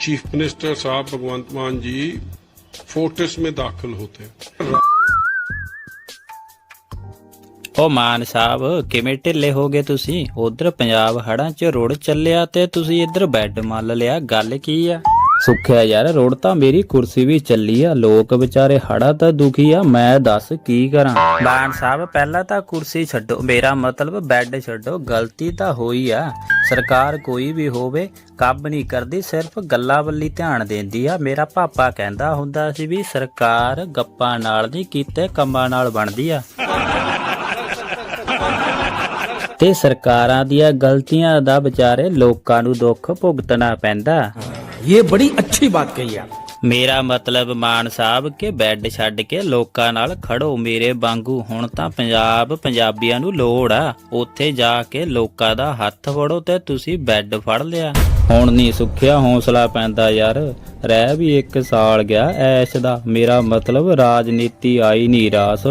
Chief minister साहब भगवंत मान जी Fortis में दाखिल होते हैं ਉਹ ਮਾਨ ਸਾਹਿਬ ਕਿਵੇਂ ਢਿੱਲੇ ਹੋ ਗਏ ਤੁਸੀਂ ਉਧਰ ਪੰਜਾਬ ਹੜਾਂ 'ਚ ਰੁੜ ਚੱਲਿਆ ਤੇ ਤੁਸੀਂ ਇੱਧਰ ਬੈੱਡ ਮੱਲ ਲਿਆ ਗੱਲ ਕੀ ਆ ਸੁੱਖਿਆ ਯਾਰ, ਰੁੜ ਤਾਂ ਮੇਰੀ ਕੁਰਸੀ ਵੀ ਚੱਲੀ ਆ। ਲੋਕ ਵਿਚਾਰੇ ਹੜਾ ਤਾਂ ਦੁਖੀ ਆ, ਮੈਂ ਦੱਸ ਕੀ ਕਰਾਂ? ਮਾਨ ਸਾਹਿਬ, ਪਹਿਲਾਂ ਤਾਂ ਕੁਰਸੀ ਛੱਡੋ। ਮੇਰਾ ਮਤਲਬ ਬੈੱਡ ਛੱਡੋ, ਗਲਤੀ ਤਾਂ ਹੋਈ ਆ। ਸਰਕਾਰ ਕੋਈ ਵੀ ਹੋਵੇ, ਕੰਮ ਨਹੀਂ ਕਰਦੀ, ਸਿਰਫ ਗੱਲਾਂ ਵੱਲੀ ਧਿਆਨ ਦਿੰਦੀ ਆ। ਮੇਰਾ ਪਾਪਾ ਕਹਿੰਦਾ ਹੁੰਦਾ ਸੀ ਵੀ ਸਰਕਾਰ ਗੱਪਾਂ ਨਾਲ ਨਹੀਂ ਕੀਤੇ, ਕੰਮਾਂ ਨਾਲ ਬਣਦੀ ਆ। ਤੇ ਸਰਕਾਰਾਂ ਦੀਆਂ ਗਲਤੀਆਂ ਦਾ ਵਿਚਾਰੇ ਲੋਕਾਂ ਨੂੰ ਦੁੱਖ ਭੁਗਤਣਾ ਪੈਂਦਾ। ये बड़ी अच्छी बात कही आप ਮੇਰਾ ਮਤਲਬ ਮਾਨ ਸਾਹਿਬ ਕਿ ਬੈੱਡ ਛੱਡ ਕੇ ਲੋਕਾਂ ਨਾਲ ਖੜੋ ਮੇਰੇ ਵਾਂਗੂ ਹੁਣ ਤਾਂ ਪੰਜਾਬ ਪੰਜਾਬੀਆਂ ਨੂੰ ਲੋੜ ਆ ਉੱਥੇ ਜਾ ਕੇ ਲੋਕਾਂ ਦਾ ਹੱਥ ਫੜੋ ਤੇ ਤੁਸੀਂ ਬੈੱਡ ਫੜ ਲਿਆ ਹੁਣ ਨਹੀਂ ਸੁੱਖਿਆ ਹੌਸਲਾ ਪੈਂਦਾ ਯਾਰ ਰਹਿ ਵੀ ਇੱਕ ਸਾਲ ਗਿਆ ਐਸ਼ ਦਾ ਮੇਰਾ ਮਤਲਬ ਰਾਜਨੀਤੀ ਆਈ ਨਹੀਂ ਰਾਸ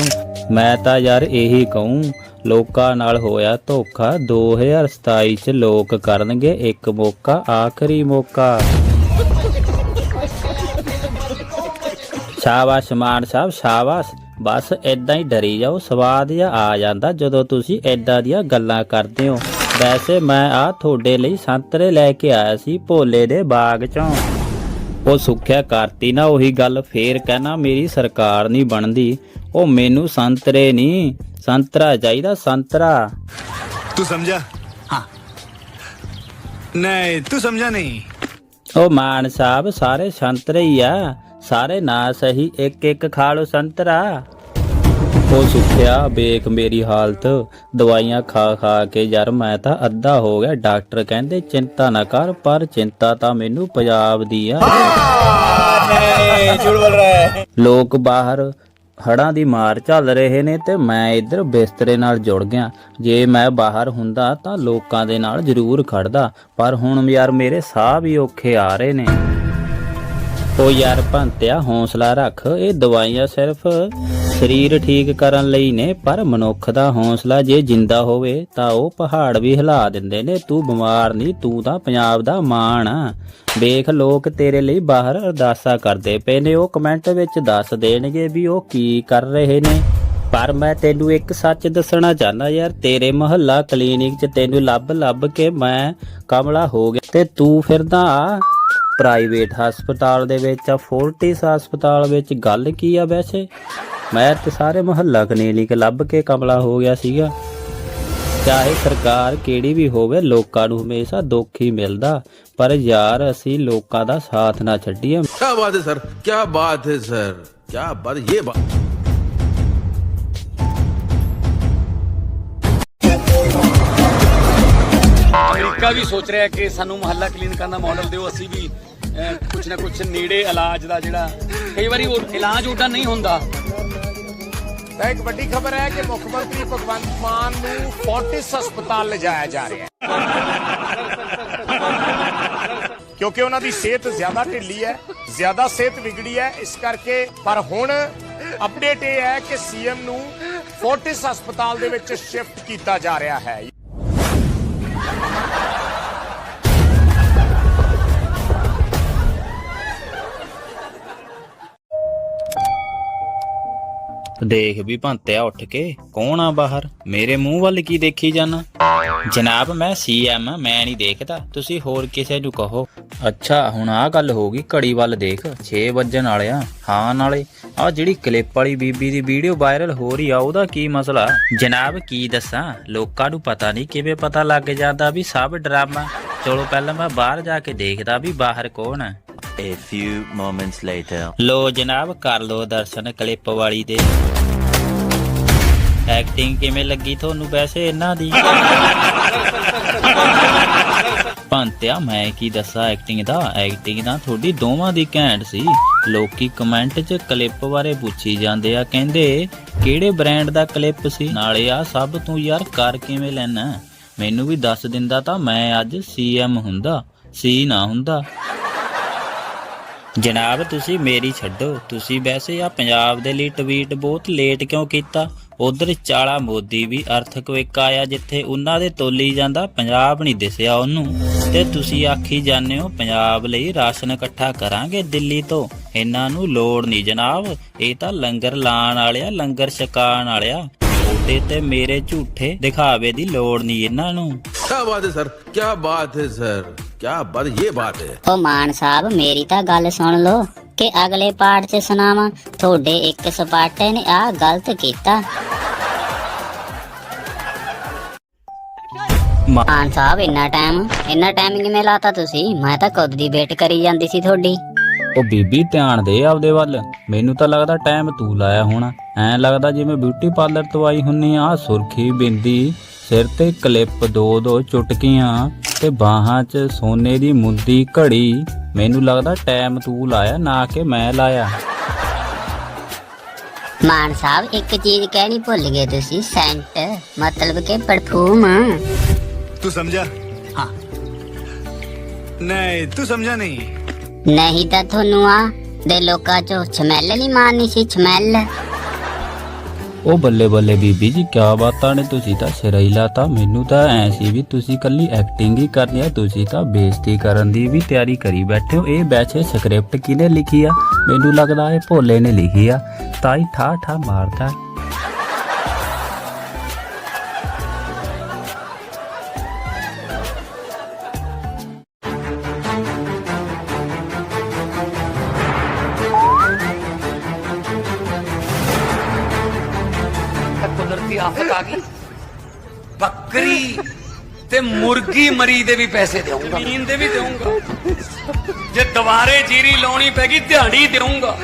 ਮੈਂ ਤਾਂ ਯਾਰ ਇਹੀ ਕਹੂੰ ਲੋਕਾਂ ਨਾਲ ਹੋਇਆ ਧੋਖਾ 2027 ਚ ਲੋਕ ਕਰਨਗੇ ਇੱਕ ਮੌਕਾ ਆਖਰੀ ਮੌਕਾ ਸ਼ਾਬਾਸ਼ ਮਾਨ ਸਾਹਿਬ ਸ਼ਾਬਾਸ਼। ਬਸ ਐਦਾਂ ਹੀ ਡਰੀ ਜਾਓ ਸਵਾਦ ਜਾਂ ਆ ਜਾਂਦਾ ਜਦੋਂ ਤੁਸੀਂ ਐਦਾਂ ਦੀਆਂ ਗੱਲਾਂ ਕਰਦੇ ਹੋ। ਵੈਸੇ ਮੈਂ ਆ ਤੁਹਾਡੇ ਲਈ ਸੰਤਰੇ ਲੈ ਕੇ ਆਇਆ ਸੀ ਭੋਲੇ ਦੇ ਬਾਗ ਚੋਂ। ਉਹ ਸੁੱਖਿਆ ਕਰਤੀ ਨਾ ਉਹੀ ਗੱਲ ਫੇਰ ਕਹਿਣਾ ਮੇਰੀ ਸਰਕਾਰ ਨਹੀਂ ਬਣਦੀ। ਉਹ ਮੈਨੂੰ ਸੰਤਰੇ ਨਹੀਂ ਸੰਤਰਾ ਚਾਹੀਦਾ ਸੰਤਰਾ। ਤੂੰ ਸਮਝਾ ਹਾਂ। ਨਹੀਂ ਤੂੰ ਸਮਝਾ ਨਹੀਂ? ਉਹ ਮਾਨ ਸਾਹਿਬ ਸਾਰੇ ਸੰਤਰੇ ਹੀ ਆ। ਸਾਰੇ ਨਾ ਸਹੀ ਇੱਕ ਇੱਕ ਖਾ ਲਓ ਸੰਤਰਾ। ਉਹ ਸੁੱਖਿਆ, ਵੇਖ ਮੇਰੀ ਹਾਲਤ। ਦਵਾਈਆਂ ਖਾ ਖਾ ਕੇ ਯਾਰ ਮੈਂ ਤਾਂ ਅੱਧਾ ਹੋ ਗਿਆ। ਡਾਕਟਰ ਕਹਿੰਦੇ, ਚਿੰਤਾ ਨਾ ਕਰ, ਪਰ ਚਿੰਤਾ ਤਾਂ ਮੈਨੂੰ ਪੰਜਾਬ ਦੀ ਆ। ਲੋਕ ਬਾਹਰ ਹੜਾਂ ਦੀ ਮਾਰ ਚੱਲ ਰਹੇ ਨੇ ਤੇ ਮੈਂ ਇੱਧਰ ਬਿਸਤਰੇ ਨਾਲ ਜੁੜ ਗਿਆ। ਜੇ ਮੈਂ ਬਾਹਰ ਹੁੰਦਾ ਤਾਂ ਲੋਕਾਂ ਦੇ ਨਾਲ ਜ਼ਰੂਰ ਖੜਦਾ ਪਰ ਹੁਣ ਯਾਰ ਮੇਰੇ ਸਾਹ ਵੀ ਔਖੇ ਆ ਰਹੇ ਨੇ। ਉਹ ਯਾਰ ਭੰਤਿਆ ਹੌਸਲਾ ਰੱਖ, ਇਹ ਦਵਾਈਆਂ ਸਿਰਫ ਸਰੀਰ ਠੀਕ ਕਰਨ ਲਈ ਨੇ, ਪਰ ਮਨੁੱਖ ਦਾ ਹੌਸਲਾ ਜੇ ਜਿੰਦਾ ਹੋਵੇ, ਤਾਂ ਉਹ ਪਹਾੜ ਵੀ ਹਿਲਾ ਦਿੰਦੇ ਨੇ। ਤੂੰ ਬਿਮਾਰ ਨਹੀਂ ਤੂੰ ਤਾਂ ਪੰਜਾਬ ਦਾ ਮਾਣ ਆ। ਵੇਖ ਲੋਕ ਤੇਰੇ ਲਈ ਬਾਹਰ ਅਰਦਾਸਾਂ ਕਰਦੇ ਪਏ ਨੇ, ਉਹ ਕਮੈਂਟ ਵਿੱਚ ਦੱਸ ਦੇਣਗੇ ਵੀ ਉਹ ਕੀ ਕਰ ਰਹੇ ਨੇ। ਪਰ ਮੈਂ ਤੈਨੂੰ ਇੱਕ ਸੱਚ ਦੱਸਣਾ ਚਾਹਨਾ ਯਾਰ, ਤੇਰੇ ਮਹੱਲਾ ਕਲੀਨਿਕ 'ਚ ਤੈਨੂੰ ਲੱਭ ਲੱਭ ਕੇ ਮੈਂ ਕਮਲਾ ਹੋ ਗਿਆ। ਤੇ ਤੂੰ ਫਿਰਦਾ ਆ ਪ੍ਰਾਈਵੇਟ ਹਸਪਤਾਲ ਦੇ ਵਿੱਚ ਫੋਰਟਿਸ ਹਸਪਤਾਲ ਵਿੱਚ ਗੱਲ ਕੀ ਆ ਵੈਸੇ? ਮੈਂ ਤੇ ਸਾਰੇ ਮੁਹੱਲਾ ਕਨੇਲੀ ਕੇ ਲੱਭ ਕੇ ਕਮਲਾ ਹੋ ਗਿਆ ਸੀਗਾ। ਚਾਹੇ ਸਰਕਾਰ ਕਿਹੜੀ ਵੀ ਹੋਵੇ, ਲੋਕਾਂ ਨੂੰ ਹਮੇਸ਼ਾ ਦੁੱਖ ਹੀ ਮਿਲਦਾ, ਪਰ ਯਾਰ ਅਸੀਂ ਲੋਕਾਂ ਦਾ ਸਾਥ ਨਾ ਛੱਡੀਏ। ਕੀ ਬਾਤ ਹੈ ਸਰ ਕੀ ਬਾਤ ਹੈ ਸਰ ਕੀ ਬਾਤ, ਇਹ ਬਾਤ ਅਮਰੀਕਾ ਵੀ ਸੋਚ ਰਿਹਾ ਕਿ ਸਾਨੂੰ ਮੁਹੱਲਾ ਕਲੀਨਿਕਾਂ ਦਾ ਮਾਡਲ ਦਿਓ, ਅਸੀਂ ਵੀ ਕੁਛ ਨਾ ਕੁਛ ਨੇੜੇ ਇਲਾਜ ਦਾ ਜਿਹੜਾ, ਕਈ ਵਾਰੀ ਉਹ ਇਲਾਜ ਉਹਦਾ ਨਹੀਂ ਹੁੰਦਾ। ਤਾਂ ਇੱਕ ਵੱਡੀ ਖਬਰ ਹੈ ਕਿ ਮੁੱਖ ਮੰਤਰੀ ਭਗਵੰਤ ਮਾਨ ਨੂੰ ਫੋਰਟਿਸ ਹਸਪਤਾਲ ਲਿਜਾਇਆ ਜਾ ਰਿਹਾ ਹੈ। ਕਿਉਂਕਿ ਉਹਨਾਂ ਦੀ ਸਿਹਤ ਜ਼ਿਆਦਾ ਢਿੱਲੀ ਹੈ, ਜ਼ਿਆਦਾ ਸਿਹਤ ਵਿਗੜੀ ਹੈ, ਇਸ ਕਰਕੇ ਪਰ ਹੁਣ ਅਪਡੇਟ ਇਹ ਹੈ ਕਿ ਸੀਐਮ ਨੂੰ ਫੋਰਟਿਸ ਹਸਪਤਾਲ ਦੇ ਵਿੱਚ ਸ਼ਿਫਟ ਕੀਤਾ ਜਾ ਰਿਹਾ ਹੈ। ਦੇਖ ਵੀ ਭੰਤਿਆ ਉੱਠ ਕੇ ਕੌਣ ਆ ਬਾਹਰ? ਮੇਰੇ ਮੂੰਹ ਵੱਲ ਕੀ ਦੇਖੀ ਜਾਣਾ ਜਨਾਬ ਮੈਂ ਸੀਐਮ ਮੈਂ ਨਹੀਂ ਦੇਖਦਾ। ਤੁਸੀਂ ਹੋਰ ਕਿਸੇ ਨੂੰ ਕਹੋ। ਅੱਛਾ ਹੁਣ ਆ ਗੱਲ ਹੋ ਗਈ ਘੜੀ ਵੱਲ ਦੇਖ। 6 ਵੱਜਣ ਵਾਲਿਆ ਹਾਂ ਨਾਲੇ ਆ ਜਿਹੜੀ ਕਲਿੱਪ ਵਾਲੀ ਬੀਬੀ ਦੀ ਵੀਡੀਓ ਵਾਇਰਲ ਹੋ ਰਹੀ ਆ ਉਹਦਾ ਕੀ ਮਸਲਾ? ਜਨਾਬ ਕੀ ਦੱਸਾਂ? ਲੋਕਾਂ ਨੂੰ ਪਤਾ ਨਹੀਂ ਕਿਵੇਂ ਪਤਾ ਲੱਗ ਜਾਂਦਾ ਵੀ ਸਭ ਡਰਾਮਾ। ਚਲੋ ਪਹਿਲਾਂ ਮੈਂ ਬਾਹਰ ਜਾ ਕੇ ਦੇਖਦਾ ਵੀ ਬਾਹਰ ਕੌਣ ਹੈ A few moments later. ਲੋ ਜਨਾਬ ਕਰ ਲੋ ਦਰਸ਼ਨ ਕਲਿੱਪ ਵਾਲੀ ਦੇ। ਐਕਟਿੰਗ ਕਿਵੇਂ ਲੱਗੀ ਤੁਹਾਨੂੰ ਵੈਸੇ ਇਹਨਾਂ ਦੀ? ਪੰਤਿਆ ਮੈਂ ਕੀ ਦੱਸਾਂ ਐਕਟਿੰਗ ਦਾ ਐਕਟਿੰਗ ਤਾਂ ਤੁਹਾਡੀ ਦੋਵਾਂ ਦੀ ਘੈਂਟ ਸੀ। ਲੋਕੀ ਕਮੈਂਟ 'ਚ ਕਲਿੱਪ ਬਾਰੇ ਪੁੱਛੀ ਜਾਂਦੇ ਆ, ਕਹਿੰਦੇ, ਕਿਹੜੇ ਬ੍ਰਾਂਡ ਦਾ ਕਲਿੱਪ ਸੀ? ਨਾਲੇ ਆ, ਸਭ ਤੂੰ ਯਾਰ ਕਰ ਕਿਵੇਂ ਲੈਣਾ? ਮੈਨੂੰ ਵੀ ਦੱਸ ਦਿੰਦਾ ਤਾਂ ਮੈਂ ਅੱਜ ਸੀਐਮ ਹੁੰਦਾ ਸੀ ਨਾ ਹੁੰਦਾ। ਜਨਾਬ, ਤੁਸੀਂ ਮੇਰੀ ਛੱਡੋ। ਤੁਸੀਂ ਵੈਸੇ ਆ ਪੰਜਾਬ ਦੇ ਲਈ ਟਵੀਟ ਬਹੁਤ ਲੇਟ ਕਿਉਂ ਕੀਤਾ? ਉਧਰ ਚਾਲਾ ਮੋਦੀ ਵੀ ਅਰਥਕਵੇਕ ਆਇਆ ਜਿੱਥੇ ਉਹਨਾਂ ਦੇ ਤੋਲੀ ਜਾਂਦਾ ਪੰਜਾਬ ਨਹੀਂ ਦਿਸਿਆ ਉਹਨੂੰ। ਤੇ ਤੁਸੀਂ ਆਖੀ ਜਾਂਦੇ ਹੋ ਪੰਜਾਬ ਲਈ ਰਾਸ਼ਨ ਇਕੱਠਾ ਕਰਾਂਗੇ ਦਿੱਲੀ ਤੋਂ। ਇਹਨਾਂ ਨੂੰ ਲੋੜ ਨਹੀਂ ਜਨਾਬ। ਇਹ ਤਾਂ ਲੰਗਰ ਲਾਣ ਵਾਲਿਆ ਲੰਗਰ ਛਕਾਣ ਵਾਲਿਆ। ਉਹਦੇ ਤੇ ਮੇਰੇ ਝੂਠੇ ਦਿਖਾਵੇ ਦੀ ਲੋੜ ਨਹੀਂ ਇਹਨਾਂ ਨੂੰ। ਕੀ ਬਾਤ ਹੈ ਸਰ ਕੀ ਬਾਤ ਹੈ ਸਰ ਕੀ ਬਾਤ ਇਹ ਬਾਤ ਹੈ। ਉਹ ਮਾਨ ਸਾਹਿਬ ਮੇਰੀ ਤਾਂ ਗੱਲ ਸੁਣ ਲਓ। ਕਿ ਅਗਲੇ ਪਾਠ 'ਚ ਸੁਣਾਵਾਂ। ਤੁਹਾਡੇ ਇੱਕ ਸਪਾਟੇ ਨੇ ਆਹ ਗਲਤ ਕੀਤਾ। ਮਾਨ ਸਾਹਿਬ ਇੰਨਾ ਟਾਈਮ ਇੰਨਾ ਟਾਈਮ ਕਿਵੇਂ ਲਾਤਾ ਤੁਸੀਂ? ਮੈਂ ਤਾਂ ਕਦ ਦੀ ਵੇਟ ਕਰੀ ਜਾਂਦੀ ਸੀ ਤੁਹਾਡੀ। ਉਹ ਬੀਬੀ ਧਿਆਨ ਦੇ ਆਪਦੇ ਵੱਲ। ਮੈਨੂੰ ਤਾਂ ਲੱਗਦਾ ਟਾਈਮ ਤੂੰ ਲਾਇਆ ਹੋਣਾ। ਐਂ ਲੱਗਦਾ ਜਿਵੇਂ ਬਿਊਟੀ ਪਾਰਲਰ ਤੋਂ ਆਈ ਹੁੰਨੀ ਆ ਸੁਰਖੀ ਬਿੰਦੀ। ਸਿਰ ਤੇ ਕਲਿੱਪ ਦੋ ਦੋ ਚੁਟਕੀਆਂ ਤੇ ਬਾਹਾਂ 'ਚ ਸੋਨੇ ਦੀ ਮੁੰਦੀ ਘੜੀ। ਮੈਨੂੰ ਲੱਗਦਾ ਟਾਈਮ ਤੂੰ ਲਾਇਆ ਨਾ ਕਿ ਮੈਂ ਲਾਇਆ। ਮਾਨ ਸਾਹਿਬ ਇੱਕ ਚੀਜ਼ ਕਹਿਣੀ ਭੁੱਲ ਗਏ ਤੁਸੀਂ ਸੈਂਟ ਮਤਲਬ ਕਿ ਪਰਫਿਊਮ ਤੂੰ ਸਮਝਾ? ਹਾਂ। ਨਹੀਂ ਤੂੰ ਸਮਝਾ ਨਹੀਂ। ਨਹੀਂ ਤਾਂ ਤੁਹਾਨੂੰ ਆ ਦੇ ਲੋਕਾਂ ਚੋਂ ਛਮੈਲ ਨਹੀਂ ਮਾਰਨੀ ਸੀ ਛਮੈਲ ਉਹ ਬੱਲੇ ਬੱਲੇ ਬੀਬੀ ਜੀ, ਕਿਆ ਬਾਤਾਂ ਨੇ? ਤੁਸੀਂ ਤਾਂ ਸਿਰ ਹੀ ਲਾਤਾ। ਮੈਨੂੰ ਤਾਂ ਐ ਸੀ ਵੀ ਤੁਸੀਂ ਕੱਲੀ ਐਕਟਿੰਗ ਹੀ ਕਰਨੀ ਆ, ਤੁਸੀਂ ਤਾਂ ਬੇਇੱਜ਼ਤੀ ਕਰਨ ਦੀ ਵੀ ਤਿਆਰੀ ਕਰੀ ਬੈਠੇ ਹੋ। ਇਹ ਵੈਸੇ ਸਕ੍ਰਿਪਟ ਕਿਹਨੇ ਲਿਖੀ ਆ? ਮੈਨੂੰ ਲੱਗਦਾ ਇਹ ਭੋਲੇ ਨੇ ਲਿਖੀ ਆ। ਤਾਈ ਹੀ ਠਾ ਠਾ ਮਾਰਦਾ। ਤੇ ਮੁਰਗੀ ਮਰੀ ਦੇ ਵੀ ਪੈਸੇ ਦੇਵਾਂਗਾ ਜ਼ਮੀਨ ਦੇ ਵੀ ਦੇਵਾਂਗਾ ਜੇ ਦੁਬਾਰੇ ਜੀਰੀ ਲਾਉਣੀ ਪੈਗੀ ਦਿਹਾੜੀ ਦੇਵਾਂਗਾ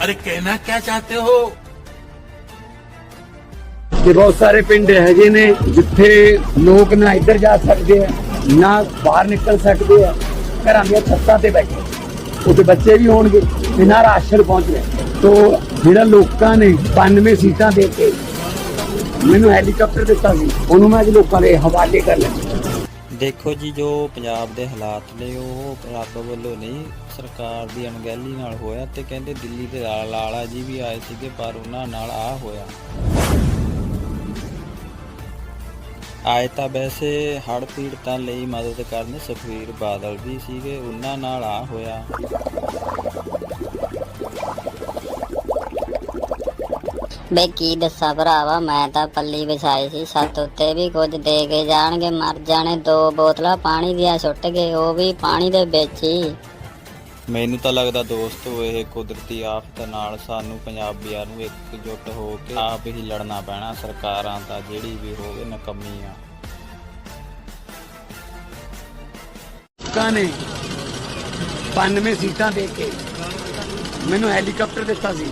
अरे कहना क्या चाहते हो ਕਿ ਬਹੁਤ ਸਾਰੇ ਪਿੰਡ ਹੈਗੇ ਨੇ ਜਿੱਥੇ ਲੋਕ ਨਾ ਇੱਧਰ ਜਾ ਸਕਦੇ ਆ ਨਾ ਬਾਹਰ ਨਿਕਲ ਸਕਦੇ ਆ ਘਰਾਂ ਦੀਆਂ ਛੱਤਾਂ ਤੇ ਬੈਠੇ ਉੱਥੇ ਬੱਚੇ ਵੀ ਹੋਣਗੇ ਤੇ ਨਾ ਰਾਸ਼ਨ ਪਹੁੰਚ ਰਿਹਾ ਤੋ ਜਿਹੜਾ ਲੋਕਾਂ ਨੇ 92 ਸੀਟਾਂ ਦੇ ਕੇ ਮੈਨੂੰ ਹੈਲੀਕਾਪਟਰ ਦਿੱਤਾ ਸੀ। ਉਹਨੂੰ ਮੈਂ ਅੱਜ ਲੋਕਾਂ ਦੇ ਹਵਾਲੇ ਕਰ ਲਿਆ। ਦੇਖੋ ਜੀ, ਜੋ ਪੰਜਾਬ ਦੇ ਹਾਲਾਤ ਨੇ, ਉਹ ਰੱਬ ਵੱਲੋਂ ਨਹੀਂ, ਸਰਕਾਰ ਦੀ ਅਣਗਹਿਲੀ ਨਾਲ ਹੋਇਆ ਤੇ ਕਹਿੰਦੇ ਦਿੱਲੀ ਦੇ ਲਾਲਾ ਜੀ ਵੀ ਆਏ ਸੀਗੇ, ਪਰ ਉਹਨਾਂ ਨਾਲ ਆ ਹੋਇਆ। ਆਏ ਤਾਂ ਵੈਸੇ ਹੜ ਪੀੜਤਾਂ ਲਈ ਮਦਦ ਕਰਨ ਸੁਖਵੀਰ ਬਾਦਲ ਵੀ ਸੀਗੇ, ਉਹਨਾਂ ਨਾਲ ਆ ਹੋਇਆ। ਬੇ ਕੀ ਦੱਸਾਂ ਭਰਾਵਾ ਮੈਂ ਤਾਂ ਪੱਲੀ ਵਿਛਾਈ ਸੀ ਸੱਤ ਉੱਤੇ ਵੀ ਕੁਝ ਦੇ ਕੇ ਜਾਣਗੇ ਮਰ ਜਾਣੇ ਦੋ ਬੋਤਲਾਂ ਪਾਣੀ ਦੀਆਂ ਸੁੱਟ ਗਏ ਉਹ ਵੀ ਪਾਣੀ ਦੇ ਵਿੱਚ ਹੀ। ਮੈਨੂੰ ਤਾਂ ਲੱਗਦਾ ਦੋਸਤੋ ਇਹ ਕੁਦਰਤੀ ਆਫਤ ਨਾਲ ਸਾਨੂੰ ਪੰਜਾਬੀਆਂ ਨੂੰ ਇਕਜੁੱਟ ਹੋ ਕੇ ਆਪ ਹੀ ਲੜਨਾ ਪੈਣਾ ਸਰਕਾਰਾਂ ਤਾਂ ਜਿਹੜੀ ਵੀ ਹੋਵੇ ਨਕਮੀ ਆ। ਲੋਕਾਂ ਨੇ 92 ਸੀਟਾਂ ਦੇ ਕੇ ਮੈਨੂੰ ਹੈਲੀਕਾਪਟਰ ਦਿੱਤਾ ਸੀ।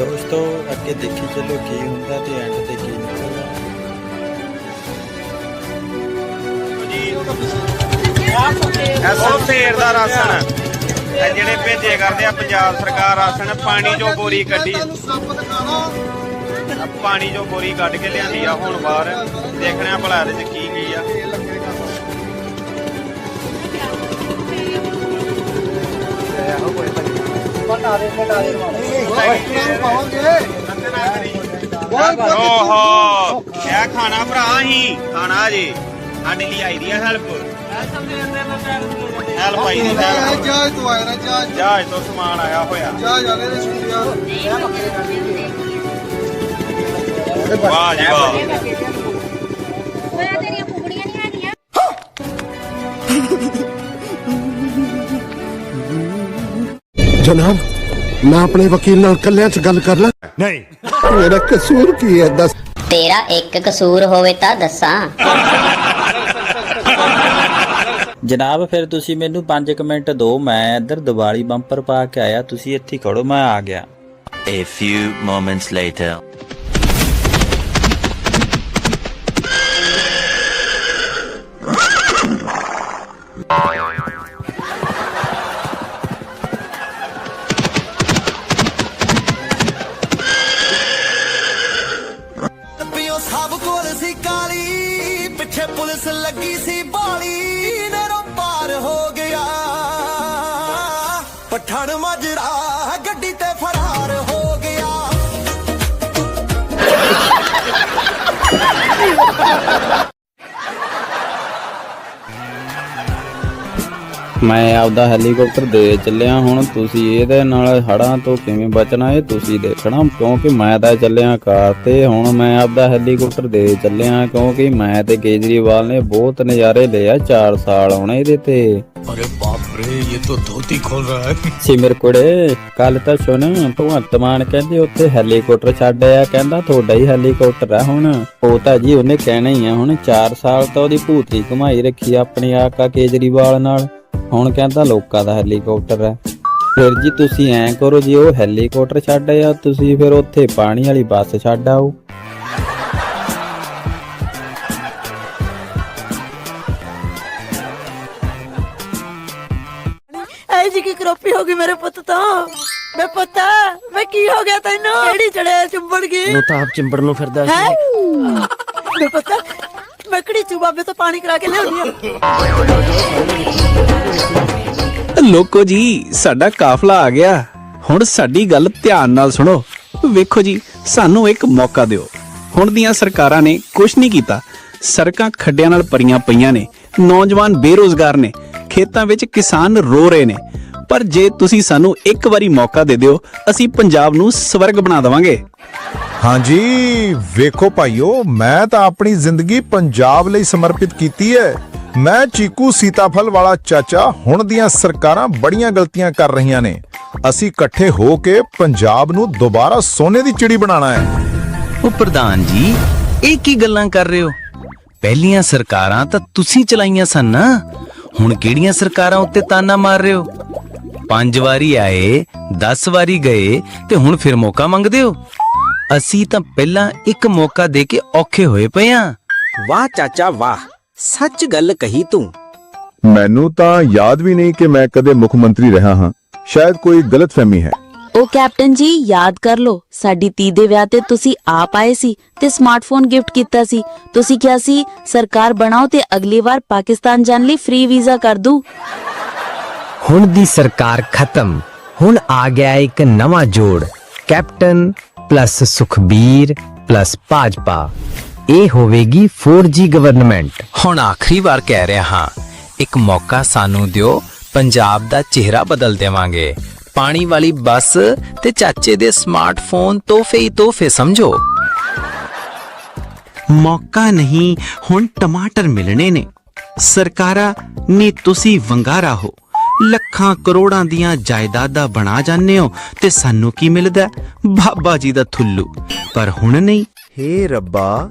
ਦੋਸਤੋ, ਅੱਗੇ ਦੇਖੀ ਚੱਲੋ ਕੀ ਹੁੰਦਾ ਤੇ ਐਂਡ ਤੇ ਕੀ ਨਿਕਲਦਾ। ਉਹ ਫੇਰ ਦਾ ਰਾਸ਼ਨ। ਇਹ ਜਿਹੜੇ ਭੇਜੇ ਕਰਦੇ ਆ ਪੰਜਾਬ ਸਰਕਾਰ ਰਾਸ਼ਨ, ਪਾਣੀ ਚੋਂ ਬੋਰੀ ਕੱਢੀ। ਪਾਣੀ ਚੋਂ ਬੋਰੀ ਕੱਢ ਕੇ ਲਿਆਂਦੀ ਆ ਹੁਣ ਬਾਹਰ। ਦੇਖਣਾ ਭਲਾ ਇਹਦੇ ਚ ਕੀ ਓਹੋ, ਇਹ ਖਾਣਾ ਭਰਾ ਹੀ ਖਾਣਾ ਜੀ ਸਾਡੇ ਲਈ ਆਈ ਦੀ ਹੈਲਪ ਹੈਲਪ ਆਈ ਦੀ ਹੈਲਪ ਜਹਾਜ਼ ਤੋਂ ਆਇਆ ਨਾ ਜਹਾਜ਼ ਜਹਾਜ਼ ਤੋਂ ਸਮਾਨ ਆਇਆ ਹੋਇਆ। ਜਹਾਜ਼ ਆ ਗਏ ਨੇ ਵਾਹ ਜੀ ਵਾਹ। ਜਨਾਬ ਮੈਂ ਆਪਣੇ ਵਕੀਲ ਨਾਲ ਕੱਲਿਆਂ ਚ ਗੱਲ ਕਰ ਲਾਂ। नहीं ਮੇਰਾ ਕਸੂਰ ਕੀ ਹੈ ਦੱਸ। ਤੇਰਾ ਇੱਕ ਕਸੂਰ ਹੋਵੇ ਤਾਂ ਦੱਸਾਂ। ਜਨਾਬ ਫਿਰ ਤੁਸੀਂ ਮੈਨੂੰ 5 ਮਿੰਟ ਦਿਓ ਮੈਂ ਇੱਧਰ ਦੀਵਾਲੀ ਬੰਪਰ ਪਾ ਕੇ ਆਇਆ ਤੁਸੀਂ ਇੱਥੇ ਖੜੋ ਮੈਂ ਆ ਗਿਆ। A few moments later. ਮੈਂ ਆਪਦਾ ਹੈਲੀਕਾਪਟਰ ਦੇ ਚੱਲਿਆ ਹੁਣ ਤੁਸੀਂ ਇਹਦੇ ਨਾਲ ਹੜਾਂ ਤੋਂ ਕਿਵੇਂ ਬਚਣਾ ਇਹ ਤੁਸੀਂ ਦੇਖਣਾ, ਕਿਉਂਕਿ ਮੈਂ ਤਾਂ ਚੱਲਿਆ ਕਾਰ ਤੇ, ਹੁਣ ਮੈਂ ਆਪਦਾ ਹੈਲੀਕਾਪਟਰ ਦੇ ਚੱਲਿਆ, ਕਿਉਂਕਿ ਮੈਂ ਤੇ ਕੇਜਰੀਵਾਲ ਨੇ ਬਹੁਤ ਨਜ਼ਾਰੇ ਲਏ ਆ 4 ਸਾਲ ਹੁਣ ਇਹਦੇ ਤੇ। ਅਰੇ रे ये तो धोती खोल रहा है ਸਿਮਰ ਕੁੜੇ ਕੱਲ ਤਾਂ ਸੁਣ ਭਗਵੰਤ ਮਾਨ ਕਹਿੰਦੇ ਉੱਥੇ ਹੈਲੀਕਾਪਟਰ ਛੱਡ ਆਇਆ ਕਹਿੰਦਾ ਤੁਹਾਡਾ ਹੀ ਹੈਲੀਕਾਪਟਰ ਆ ਹੁਣ ਉਹ ਤਾਂ ਜੀ ਉਹਨੇ ਕਹਿਣਾ ਹੀ ਆ ਹੁਣ 4 ਸਾਲ ਤਾਂ ਉਹਦੀ ਭੂਤਰੀ ਘੁਮਾਈ ਰੱਖੀ ਆ ਆਪਣੇ ਆਕਾ ਕੇਜਰੀਵਾਲ ਨਾਲ ਹੁਣ ਕਹਿੰਦਾ ਲੋਕਾਂ ਦਾ ਹੈਲੀਕਾਪਟਰ ਹੈ ਫਿਰ ਜੀ ਤੁਸੀਂ ਐਂ ਕਰੋ ਜੀ ਉਹ ਹੈਲੀਕਾਪਟਰ ਛੱਡ ਆਇਆ ਤੁਸੀਂ ਫਿਰ ਉੱਥੇ ਪਾਣੀ ਵਾਲੀ ਬੱਸ ਛੱਡ ਆਓ ਜੀ ਕੀ ਕਰੋਪੀ ਹੋ ਗਈ ਮੇਰੇ ਪੁੱਤ ਤੋਂ? ਮੈਂ ਪੁੱਤਾ ਮੈਂ ਕੀ ਹੋ ਗਿਆ ਤੈਨੂੰ? ਕਿਹੜੀ ਚੜਿਆ ਚੁੰਬੜ ਗਈ? ਨੂੰ ਤਾਂ ਆਪ ਚਿੰਬੜ ਨੂੰ ਫਿਰਦਾ ਹੈ? ਮੈਂ ਪੁੱਤਾ ਮੈਂ ਕਿਹੜੀ ਚੂ ਬਾਬੇ ਤੋਂ ਪਾਣੀ ਕਰਾ ਕੇ ਲਿਆਉਣੀ ਆ? ਲੋਕੋ ਜੀ ਸਾਡਾ ਕਾਫਲਾ ਆ ਗਿਆ। ਹੁਣ ਸਾਡੀ ਗੱਲ ਧਿਆਨ ਨਾਲ ਸੁਣੋ। ਵੇਖੋ ਜੀ ਸਾਨੂੰ ਇੱਕ ਮੌਕਾ ਦਿਓ। ਹੁਣ ਦੀਆਂ ਸਰਕਾਰਾਂ ਨੇ ਕੁਝ ਨਹੀਂ ਕੀਤਾ। ਸੜਕਾਂ ਖੱਡਿਆਂ ਨਾਲ ਭਰੀਆਂ ਪਈਆਂ ਨੇ। ਨੌਜਵਾਨ ਬੇਰੋਜ਼ਗਾਰ ਨੇ ਖੇਤਾਂ ਵਿੱਚ ਕਿਸਾਨ ਰੋ ਰਹੇ ਨੇ। ਪਰ ਜੇ ਤੁਸੀਂ ਸਾਨੂੰ ਇੱਕ ਵਾਰੀ ਮੌਕਾ ਦੇ ਦਿਓ ਅਸੀਂ ਪੰਜਾਬ ਨੂੰ ਸਵਰਗ ਬਣਾ ਦੇਵਾਂਗੇ। ਹਾਂਜੀ ਵੇਖੋ ਭਾਈਓ ਮੈਂ ਤਾਂ ਆਪਣੀ ਜ਼ਿੰਦਗੀ ਪੰਜਾਬ ਲਈ ਸਮਰਪਿਤ ਕੀਤੀ ਹੈ। ਮੈਂ ਚੀਕੂ ਸੀਤਾਫਲ ਵਾਲਾ ਚਾਚਾ ਹੁਣ ਦੀਆਂ ਸਰਕਾਰਾਂ ਬੜੀਆਂ ਗਲਤੀਆਂ ਕਰ ਰਹੀਆਂ ਨੇ। ਅਸੀਂ ਇਕੱਠੇ ਹੋ ਕੇ ਪੰਜਾਬ ਨੂੰ ਦੁਬਾਰਾ ਸੋਨੇ ਦੀ ਚਿੜੀ ਬਣਾਉਣਾ ਹੈ। ਉਹ ਪ੍ਰਧਾਨ ਜੀ ਇਹ ਕੀ ਗੱਲਾਂ ਕਰ ਰਹੇ ਹੋ? ਪਹਿਲੀਆਂ ਸਰਕਾਰਾਂ ਤਾਂ ਤੁਸੀਂ ਚਲਾਈਆਂ ਸਨ। ਨਾ ਹੁਣ ਕਿਹੜੀਆਂ ਸਰਕਾਰਾਂ ਉੱਤੇ ਤਾਨਾ ਮਾਰ ਰਹੇ ਹੋ? ਪੰਜ ਵਾਰੀ ਆਏ 10 ਵਾਰੀ ਗਏ ਤੇ ਹੁਣ ਫਿਰ ਮੌਕਾ ਮੰਗਦੇ ਹੋ? ਅਸੀਂ ਤਾਂ ਪਹਿਲਾਂ ਇੱਕ ਮੌਕਾ ਦੇ ਕੇ ਔਖੇ ਹੋਏ ਪਏ ਆ। ਵਾਹ ਚਾਚਾ ਵਾਹ ਸੱਚ ਗੱਲ ਕਹੀ ਤੂੰ। ਮੈਨੂੰ ਤਾਂ ਯਾਦ ਵੀ ਨਹੀਂ ਕਿ ਮੈਂ ਕਦੇ ਮੁੱਖ ਮੰਤਰੀ ਰਿਹਾ ਹਾਂ। ਸ਼ਾਇਦ ਕੋਈ ਗਲਤਫਹਿਮੀ ਹੈ। ਉਹ ਕੈਪਟਨ ਜੀ ਯਾਦ ਕਰ ਲਓ ਸਾਡੀ ਤੀ ਦੇ ਵਿਆਹ ਤੇ ਤੁਸੀਂ ਆਪ ਆਏ ਸੀ ਤੇ ਸਮਾਰਟਫੋਨ ਗਿਫਟ ਕੀਤਾ ਸੀ। ਤੁਸੀਂ ਕਿਹਾ ਸੀ ਸਰਕਾਰ ਬਣਾਓ ਤੇ ਅਗਲੀ ਵਾਰ ਪਾਕਿਸਤਾਨ ਜਾਣ ਲਈ ਫ੍ਰੀ ਵੀਜ਼ਾ ਕਰ ਦੂ ਹੁਣ ਦੀ ਸਰਕਾਰ ਖਤਮ। ਹੁਣ ਆ ਗਿਆ ਇੱਕ ਨਵਾਂ ਜੋੜ। Captain plus Sukhbir plus Bhajpa. ਇਹ ਹੋਵੇਗੀ 4G ਗਵਰਨਮੈਂਟ ਹੁਣ ਆਖਰੀ ਵਾਰ ਕਹਿ ਰਿਹਾ ਹਾਂ ਇੱਕ ਮੌਕਾ ਸਾਨੂੰ ਦਿਓ ਪੰਜਾਬ ਦਾ ਚਿਹਰਾ ਬਦਲ ਦੇਵਾਂਗੇ। ਪਾਣੀ ਵਾਲੀ ਬੱਸ ਤੇ ਚਾਚੇ ਦੇ ਸਮਾਰਟਫੋਨ ਤੋਹਫੇ ਹੀ ਤੋਹਫੇ ਸਮਝੋ? ਮੌਕਾ ਨਹੀਂ ਹੁਣ ਟਮਾਟਰ ਮਿਲਣੇ ਨੇ। ਸਰਕਾਰਾਂ ਨੇ ਤੁਸੀਂ ਵੰਗਾਰਾ ਹੋ। ਲੱਖਾਂ ਕਰੋੜਾਂ ਦੀਆਂ ਜਾਇਦਾਦਾਂ ਬਣਾ ਜਾਂਦੇ ਹੋ ਤੇ ਸਾਨੂੰ ਕੀ ਮਿਲਦਾ? ਬਾਬਾ ਜੀ ਦਾ ਥੁੱਲੂ। ਪਰ ਹੁਣ ਨਹੀਂ। ਹੇ ਰੱਬਾ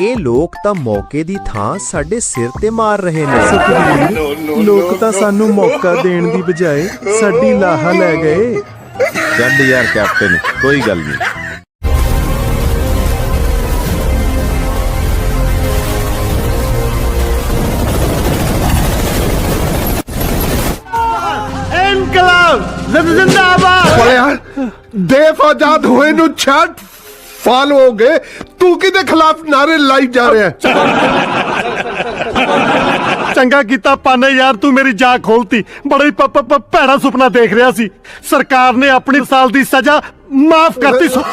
ਇਹ ਲੋਕ ਤਾਂ ਮੌਕੇ ਦੀ ਥਾਂ ਸਾਡੇ ਸਿਰ ਤੇ ਮਾਰ ਰਹੇ ਨੇ। ਲੋਕ ਤਾਂ ਸਾਨੂੰ ਮੌਕਾ ਦੇਣ ਦੀ ਬਜਾਏ ਸਾਡੀ ਲਾਹਾ ਲੈ ਗਏ। ਚੱਲ ਯਾਰ ਕੈਪਟਨ ਕੋਈ ਗੱਲ ਨਹੀਂ। ਦੇਫ ਆਜ਼ਾਦ ਹੋਏ ਨੂੰ ਛੱਡ। ਫਾਲ ਹੋ ਗਏ ਤੂੰ ਕਿਹਦੇ ਖਿਲਾਫ ਨਾਰੇ ਲਾਈ ਜਾ ਰਿਹਾ ਚੰਗਾ ਕੀਤਾ ਪਾਨੇ ਯਾਰ ਤੂੰ ਮੇਰੀ ਜਾਗ ਖੋਲਤੀ ਬੜਾ ਹੀ ਪ- ਪ- ਪ- ਭੈੜਾ ਸੁਪਨਾ ਦੇਖ ਰਿਹਾ ਸੀ ਸਰਕਾਰ ਨੇ ਆਪਣੀ ਸਾਲ ਦੀ ਸਜ਼ਾ ਮਾਫ ਕਰਤੀ ਸੁ-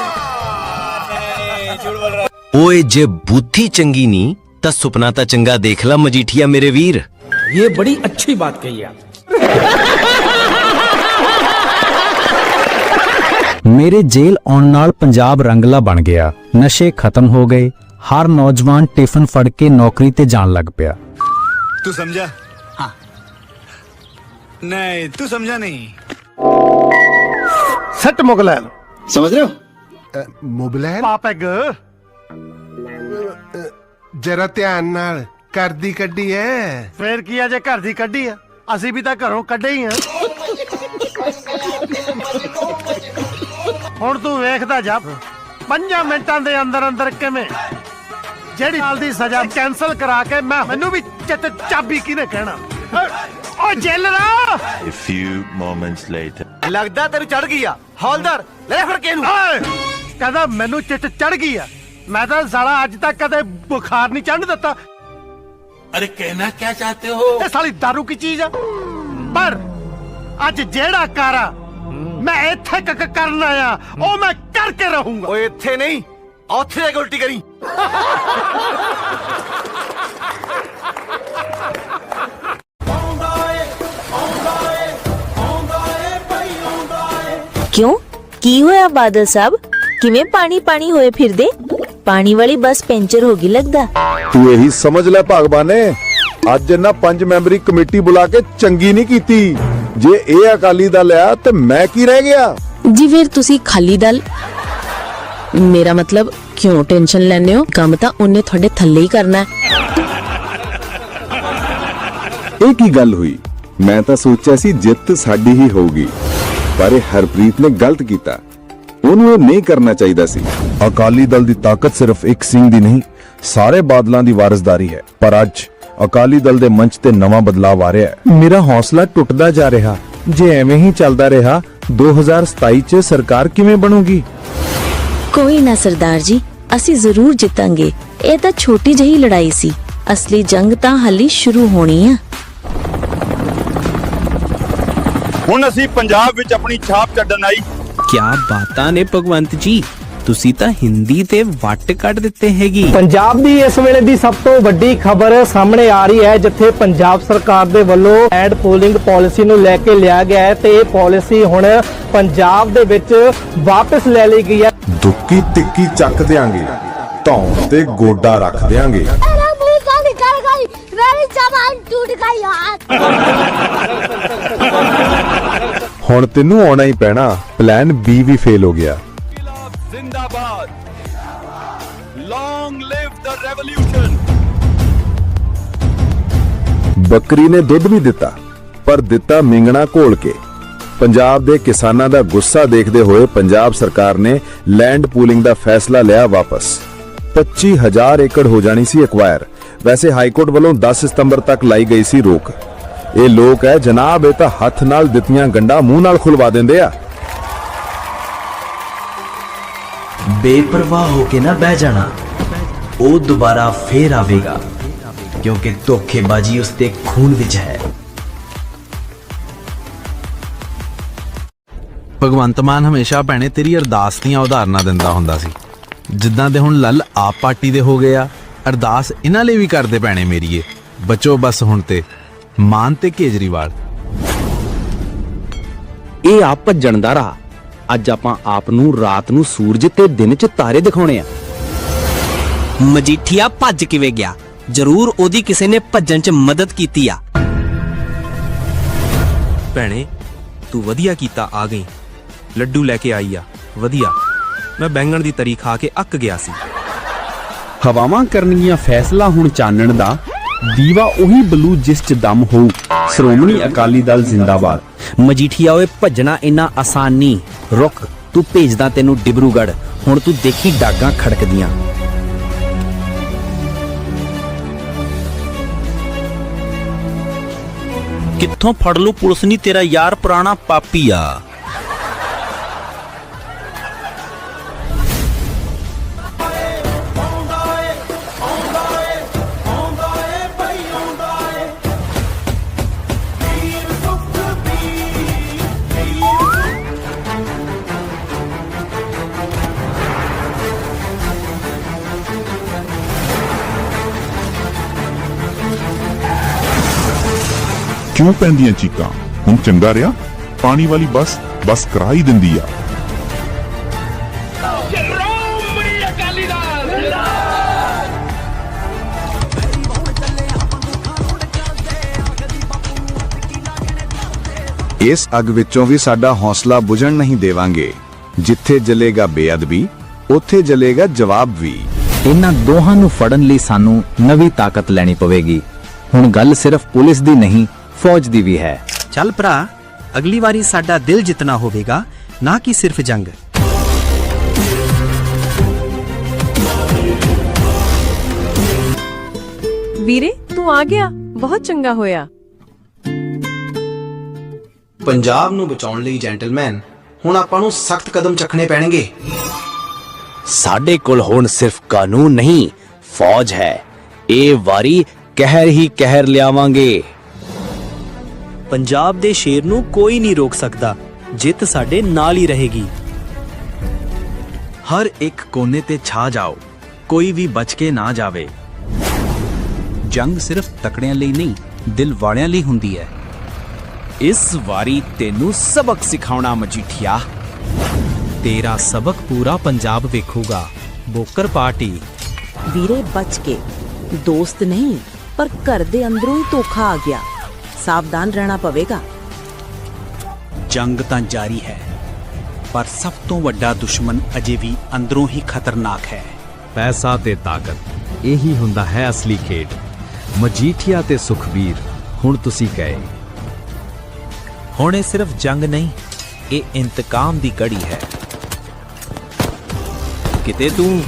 ਓਏ ਜੇ ਬੁੱਧੀ ਚੰਗੀ ਨਹੀਂ ਤਾਂ ਸੁਪਨਾ ਤਾਂ ਚੰਗਾ ਦੇਖ ਲੈ ਮਜੀਠੀਆ ਮੇਰੇ ਵੀਰ ये बड़ी अच्छी बात कही आप ਮੇਰੇ ਜੇਲ ਆਉਣ ਨਾਲ ਪੰਜਾਬ ਰੰਗਲਾ ਬਣ ਗਿਆ। ਨਸ਼ੇ ਖਤਮ ਹੋ ਗਏ। ਹਰ ਨੌਜਵਾਨ ਟਿਫਨ ਫੜ ਕੇ ਨੌਕਰੀ ਤੇ ਜਾਣ ਲੱਗ ਪਿਆ। ਤੂੰ ਸਮਝਾ? ਹਾਂ। ਨਹੀਂ ਤੂੰ ਸਮਝਾ ਨਹੀਂ। ਸੱਟ ਮੁਗਲੈਨ ਸਮਝ ਰਹੇ ਹੋ? ਮੁਗਲੈਨ ਪਾਪੈਗ ਜਰਾ ਧਿਆਨ ਨਾਲ। ਘਰ ਦੀ ਕੱਢੀ ਐ। ਫੇਰ ਕੀ ਆ ਜੇ ਘਰ ਦੀ ਕੱਢੀ ਆ? ਅਸੀਂ ਵੀ ਤਾਂ ਘਰੋਂ ਕੱਢੇ ਹੀ ਆ। ਹੁਣ ਤੂੰ ਵੇਖਦਾ ਜਾ ਪੰਜਾਂ ਮਿੰਟਾਂ ਦੇ ਅੰਦਰ ਅੰਦਰ ਕਿਵੇਂ ਜਿਹੜੀ ਸਾਲ ਦੀ ਸਜ਼ਾ ਕੈਨਸਲ ਕਰਾ ਕੇ ਮੈਂ ਮੈਨੂੰ ਵੀ ਚਿੱਤ ਚਾਬੀ ਕਿਹਨੇ ਕਹਿਣਾ ਓ ਜੇਲਰਾ A few moments later. ਲੱਗਦਾ ਤੈਨੂੰ ਚੜ ਗਈ ਆ ਹੌਲਦਾਰ ਲੈ ਫੜ ਕੇ ਇਹਨੂੰ ਕਹਿੰਦਾ ਮੈਨੂੰ ਚਿੱਟ ਚੜ ਗਈ ਆ ਮੈਂ ਤਾਂ ਸਾਲਾ ਅੱਜ ਤੱਕ ਕਦੇ ਬੁਖਾਰ ਨਹੀਂ ਚੜ੍ਹਨ ਦਿੱਤਾ अरे कहना क्या चाहते हो ਇਹ ਸਾਲੀ दारू ਕੀ ਚੀਜ਼ ਆ ਪਰ ਅੱਜ ਜਿਹੜਾ ਕਾਰਾ ਮੈਂ ਇੱਥੇ ਕ ਕ- ਕਰਨ ਆਇਆ ਉਹ ਮੈਂ ਕਰਕੇ ਰਹੂੰਗਾ ਓਏ ਇੱਥੇ ਨਹੀਂ ਉੱਥੇ ਜਾ ਕੇ ਉਲਟੀ ਕਰੀ ਕਿਉਂ ਕੀ ਹੋਇਆ ਬਾਦਲ ਸਾਹਿਬ ਕਿਵੇਂ ਪਾਣੀ ਪਾਣੀ ਹੋਏ ਫਿਰਦੇ ਪਾਣੀ ਵਾਲੀ ਬੱਸ ਪੈਂਚਰ ਹੋ ਗਈ ਲੱਗਦਾ ਤੂੰ ਇਹੀ ਸਮਝ ਲੈ ਭਗਵਾਨੇ ਅੱਜ ਇਹਨਾਂ ਪੰਜ ਮੈਂਬਰੀ ਕਮੇਟੀ ਬੁਲਾ ਕੇ ਚੰਗੀ ਨਹੀਂ ਕੀਤੀ ਜੇ ਇਹ ਅਕਾਲੀ ਦਲ ਆ ਤੇ ਮੈਂ ਕੀ ਰਹਿ ਗਿਆ? ਜੀ ਫਿਰ ਤੁਸੀਂ ਖਾਲੀ ਦਲ। ਮੇਰਾ ਮਤਲਬ ਕਿਉਂ ਟੈਨਸ਼ਨ ਲੈਂਦੇ ਹੋ? ਕੰਮ ਤਾਂ ਉਹਨੇ ਤੁਹਾਡੇ ਥੱਲੇ ਹੀ ਕਰਨਾ ਹੈ। ਇਹ ਕੀ ਗੱਲ ਹੋਈ? ਮੈਂ ਤਾਂ ਸੋਚਿਆ ਸੀ ਜਿੱਤ ਸਾਡੀ ਹੀ ਹੋਊਗੀ ਪਰ ਇਹ ਹਰਪ੍ਰੀਤ ਨੇ ਗਲਤ ਕੀਤਾ। ਉਹਨੂੰ ਇਹ ਨਹੀਂ ਕਰਨਾ ਚਾਹੀਦਾ ਸੀ। ਅਕਾਲੀ ਦਲ ਦੀ ਤਾਕਤ ਸਿਰਫ ਇੱਕ ਸਿੰਘ ਦੀ ਨਹੀਂ ਸਾਰੇ ਬਾਦਲਾਂ ਦੀ ਵਾਰਸਦਾਰੀ ਹੈ। ਪਰ ਅੱਜ ਅਕਾਲੀ ਦਲ ਦੇ ਮੰਚ ਤੇ ਨਵਾਂ ਬਦਲਾਅ ਆ ਰਿਹਾ ਹੈ। ਮੇਰਾ ਹੌਸਲਾ ਟੁੱਟਦਾ ਜਾ ਰਿਹਾ। ਜੇ ਐਵੇਂ ਹੀ ਚੱਲਦਾ ਰਿਹਾ 2027 ਚ ਸਰਕਾਰ ਕਿਵੇਂ ਬਣੂਗੀ? ਕੋਈ ਨਾ ਸਰਦਾਰ ਜੀ ਅਸੀਂ ਜ਼ਰੂਰ ਜਿੱਤਾਂਗੇ। ਇਹ ਤਾਂ ਛੋਟੀ ਜਿਹੀ ਲੜਾਈ ਸੀ। ਅਸਲੀ ਜੰਗ ਤਾਂ ਹਾਲੀ ਸ਼ੁਰੂ ਹੋਣੀ ਆ। ਹੁਣ ਅਸੀਂ ਪੰਜਾਬ ਵਿੱਚ ਆਪਣੀ ਛਾਪ ਛੱਡਣ ਆਈ। ਕਿਆ ਬਾਤਾਂ ਨੇ ਭਗਵੰਤ ਜੀ? ਤੁਸੀਂ ਤਾਂ ਹਿੰਦੀ ਤੇ ਵੱਟ ਕੱਢ ਦਿੱਤੇ ਹੈਗੀ ਪੰਜਾਬ ਦੀ ਇਸ ਵੇਲੇ ਦੀ ਸਭ ਤੋਂ ਵੱਡੀ ਖਬਰ ਸਾਹਮਣੇ ਆ ਰਹੀ ਹੈ ਜਿੱਥੇ ਪੰਜਾਬ ਸਰਕਾਰ ਦੇ ਵੱਲੋਂ ਐਡ ਪੋਲਿੰਗ ਪਾਲਿਸੀ ਨੂੰ ਲੈ ਕੇ ਲਿਆ ਗਿਆ ਹੈ ਤੇ ਇਹ ਪਾਲਿਸੀ ਹੁਣ ਪੰਜਾਬ ਦੇ ਵਿੱਚ ਵਾਪਸ ਲੈ ਲਈ ਗਈ ਹੈ ਦੁੱਕੀ ਤਿੱਕੀ ਚੱਕ ਦਿਆਂਗੇ ਧੌਣ ਤੇ ਗੋਡਾ ਰੱਖ ਦਿਆਂਗੇ मेरा मुंह का निकल गई मेरी जबान टूट गई यार ਹੁਣ ਤੈਨੂੰ ਆਉਣਾ ਹੀ ਪੈਣਾ ਪਲਾਨ ਬੀ ਵੀ ਫੇਲ ਹੋ ਗਿਆ ਜ਼ਿੰਦਾਬਾਦ ਲੌਂਗ ਲਿਵ ਦ ਰੈਵੋਲੂਸ਼ਨ ਬੱਕਰੀ ਨੇ ਦੁੱਧ ਵੀ ਦਿੱਤਾ, ਪਰ ਦਿੱਤਾ ਮਿੰਗਣਾ ਘੋਲ ਕੇ। ਪੰਜਾਬ ਦੇ ਕਿਸਾਨਾਂ ਦਾ ਗੁੱਸਾ ਦੇਖਦੇ ਹੋਏ ਪੰਜਾਬ ਸਰਕਾਰ ਨੇ ਲੈਂਡ ਪੂਲਿੰਗ ਦਾ ਫੈਸਲਾ ਲਿਆ ਵਾਪਸ। 25000 ਏਕੜ ਹੋ ਜਾਣੀ ਸੀ ਐਕਵਾਇਰ ਵੈਸੇ ਹਾਈ ਕੋਰਟ ਵੱਲੋਂ 10 ਸਤੰਬਰ ਤੱਕ ਲਾਈ ਗਈ ਸੀ ਰੋਕ। ਇਹ ਲੋਕ ਹੈ, ਜਨਾਬ, ਇਹ ਤਾਂ ਹੱਥ ਨਾਲ ਦਿੱਤੀਆਂ ਗੰਡਾ ਮੂੰਹ ਨਾਲ ਖੁਲਵਾ ਦਿੰਦੇ ਆ। ਬੇਪਰਵਾਹ ਹੋ ਕੇ ਨਾ ਬਹਿ ਜਾਣਾ, ਉਹ ਦੁਬਾਰਾ ਫੇਰ ਆਵੇਗਾ, ਕਿਉਂਕਿ ਧੋਖੇਬਾਜ਼ੀ ਉਸ ਦੇ ਖੂਨ ਵਿੱਚ ਹੈ। ਭਗਵੰਤ ਮਾਨ ਹਮੇਸ਼ਾ ਭੈਣੇ ਤੇਰੀ ਅਰਦਾਸ ਦੀਆਂ ਉਦਾਹਰਨਾਂ ਦਿੰਦਾ ਹੁੰਦਾ ਸੀ। ਜਿੱਦਾਂ ਦੇ ਹੁਣ ਲੱਲ ਆਪ ਪਾਰਟੀ ਦੇ ਹੋ ਗਏ ਆ, ਅਰਦਾਸ ਇਹਨਾਂ ਲਈ ਵੀ ਕਰਦੇ ਭੈਣੇ ਮੇਰੀਏ, ਬਚੋ ਬਸ ਹੁਣ ਤੇ, ਮਾਨ ਤੇ ਕੇਜਰੀਵਾਲ। ਇਹ ਆਪ ਭੱਜਣ ਦਾ ਰਾਹ। ਅੱਜ ਆਪਾਂ ਆਪ ਨੂੰ ਰਾਤ ਨੂੰ ਸੂਰਜ ਤੇ ਦਿਨ 'ਚ ਤਾਰੇ ਦਿਖਾਉਣੇ ਆ। ਮਜੀਠੀਆ ਭੱਜ ਕਿਵੇਂ ਗਿਆ? ਜ਼ਰੂਰ ਉਹਦੀ ਕਿਸੇ ਨੇ ਭੱਜਣ 'ਚ ਮਦਦ ਕੀਤੀ ਆ। ਭੈਣੇ, ਤੂੰ ਵਧੀਆ ਕੀਤਾ ਆ ਗਈ। ਲੱਡੂ ਲੈ ਕੇ ਆਈ ਆ। ਵਧੀਆ। ਮੈਂ ਬੈਂਗਣ ਦੀ ਤਰੀ ਖਾ ਕੇ ਅੱਕ ਗਿਆ ਸੀ। ਹਵਾਵਾਂ ਕਰਨਗੀਆਂ ਫੈਸਲਾ ਹੁਣ ਚਾਨਣ ਦਾ। ਦੀਵਾ ਉਹੀ ਬਲੂ ਜਿਸ 'ਚ ਦਮ ਹੋਊ। ਸ਼੍ਰੋਮਣੀ ਅਕਾਲੀ ਦਲ ਜ਼ਿੰਦਾਬਾਦ। ਮਜੀਠੀਆ ਓਏ, ਭੱਜਣਾ ਇੰਨਾ ਆਸਾਨ ਨਹੀਂ। ਰੁਕ, ਤੂੰ ਭੇਜਦਾ ਤੈਨੂੰ ਡਿਬਰੂਗੜ੍ਹ। ਹੁਣ ਤੂੰ ਦੇਖੀ ਡਾਗਾ ਖੜਕਦੀਆਂ। ਕਿੱਥੋਂ ਫੜ ਲੂ ਪੁਲਿਸ ਨਹੀਂ ਤੇਰਾ ਯਾਰ ਪੁਰਾਣਾ ਪਾਪੀ ਆ। ਕਿਉਂ ਪੈਂਦੀਆਂ ਚੀਕਾਂ? ਹੁਣ ਚੰਗਾ ਰਿਹਾ? ਪਾਣੀ ਵਾਲੀ ਬੱਸ ਬੱਸ ਕਰਾ ਹੀ ਦਿੰਦੀ ਆ। ਇਸ ਅੱਗ ਵਿੱਚੋਂ ਵੀ ਸਾਡਾ ਹੌਸਲਾ ਬੁਝਣ ਨਹੀਂ ਦੇਵਾਂਗੇ। ਜਿੱਥੇ ਜਲੇਗਾ ਬੇਅਦਬੀ ਉੱਥੇ ਜਲੇਗਾ ਜਵਾਬ ਵੀ। ਇਹਨਾਂ ਦੋਹਾਂ ਨੂੰ ਫੜਨ ਲਈ ਸਾਨੂੰ ਨਵੀਂ ਤਾਕਤ ਲੈਣੀ ਪਵੇਗੀ। ਹੁਣ ਗੱਲ ਸਿਰਫ ਪੁਲਿਸ ਦੀ ਨਹੀਂ ਫੌਜ ਦੀ ਵੀ ਹੈ। ਚੱਲ ਭਰਾ ਅਗਲੀ ਵਾਰੀ ਸਾਡਾ ਦਿਲ ਜਿੱਤਣਾ ਹੋਵੇਗਾ ਨਾ ਕਿ ਸਿਰਫ ਜੰਗ। ਵੀਰੇ ਤੂੰ ਆ ਗਿਆ। ਬਹੁਤ ਚੰਗਾ ਹੋਇਆ। ਪੰਜਾਬ ਨੂੰ ਬਚਾਉਣ ਲਈ ਜੈਂਟਲਮੈਨ ਹੁਣ ਆਪਾਂ ਨੂੰ ਸਖਤ ਕਦਮ ਚੱਕਣੇ ਪੈਣਗੇ। ਸਾਡੇ ਕੋਲ ਹੁਣ ਸਿਰਫ ਕਾਨੂੰਨ ਨਹੀਂ ਫੌਜ ਹੈ। ਇਹ ਵਾਰੀ ਕਹਿਰ ਹੀ ਕਹਿਰ ਲਿਆਵਾਂਗੇ। ਪੰਜਾਬ ਦੇ ਸ਼ੇਰ ਨੂੰ ਕੋਈ ਨਹੀਂ ਰੋਕ ਸਕਦਾ। ਜਿੱਤ ਸਾਡੇ ਨਾਲ ਹੀ ਰਹੇਗੀ। ਹਰ ਇੱਕ ਕੋਨੇ ਤੇ ਛਾ ਜਾਓ। ਕੋਈ ਵੀ ਬਚ ਕੇ ਨਾ ਜਾਵੇ। ਜੰਗ ਸਿਰਫ ਤਕੜਿਆਂ ਲਈ ਨਹੀਂ ਦਿਲ ਵਾਲਿਆਂ ਲਈ ਹੁੰਦੀ ਹੈ। ਇਸ ਵਾਰੀ ਤੈਨੂੰ ਸਬਕ ਸਿਖਾਉਣਾ ਮਜੀਠੀਆ। ਤੇਰਾ ਸਬਕ ਪੂਰਾ ਪੰਜਾਬ ਵੇਖੂਗਾ। ਬੋਕਰ ਪਾਰਟੀ। ਵੀਰੇ ਬਚ ਕੇ। ਦੋਸਤ ਨਹੀਂ ਪਰ ਘਰ ਦੇ ਅੰਦਰੋਂ ਹੀ ਧੋਖਾ ਆ ਗਿਆ। ਸਾਵਧਾਨ ਰਹਿਣਾ ਪਵੇਗਾ। ਜੰਗ ਤਾਂ ਜਾਰੀ ਹੈ ਪਰ ਸਭ ਤੋਂ ਵੱਡਾ ਦੁਸ਼ਮਣ ਅਜੇ ਵੀ ਅੰਦਰੋਂ ਹੀ ਖਤਰਨਾਕ ਹੈ। ਪੈਸਾ ਤੇ ਤਾਕਤ ਇਹੀ ਹੁੰਦਾ ਹੈ ਅਸਲੀ ਖੇਡ। ਮਜੀਠੀਆ ਤੇ ਸੁਖਬੀਰ ਹੁਣ ਤੁਸੀਂ ਗਏ। ਹੁਣ ਇਹ ਸਿਰਫ ਜੰਗ ਨਹੀਂ ਇਹ ਇੰਤਕਾਮ ਦੀ ਕੜੀ ਹੈ। ਕਿਤੇ ਤੂੰ